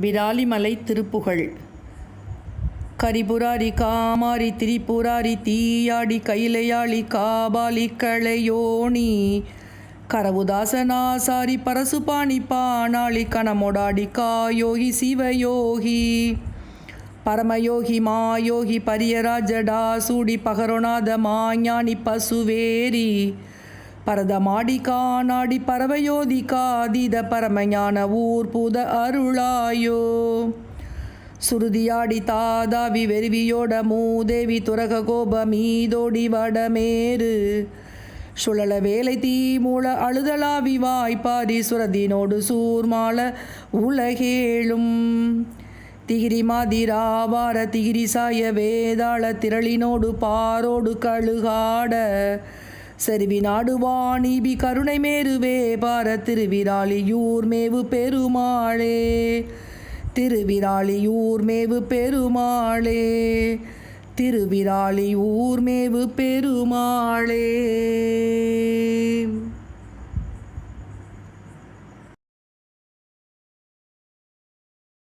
விராலிமலை திருப்புகழ் கரிபுராரி காமாரி திரிபுராரி தீயாடி கைலையாளி காபாலி களையோணி கரவுதாசனாசாரி பரசுபாணி பாணாளி கணமொடாடி காயோகி சிவயோகி. பரமயோகி மாயோகி பரியராஜடா சூடி பகரோநாத மாஞானி பசுவேரி. பரதமாடி காணாடி பரவயோதி காதித பரமஞான ஊர் புத அருளாயோ. சுருதியாடி தாதாவி வெறிவியோட மூதேவி துரக கோப மீதோடி வடமேறு. சுழல வேலை தீ மூல அழுதலாவி வாய்ப்பாரி சுரதினோடு சூர்மால உலகேழும். திகிரி மாதிராவார திகிரி சாய வேதாள திரளினோடு பாரோடு கழுகாட. செருவி நாடுவாணிபி கருணை மேருவே பார திருவிராளியூர் மேவு பெருமாளே. திருவிராளியூர் மேவு பெருமாளே. திருவிராளியூர் மேவு பெருமாளே.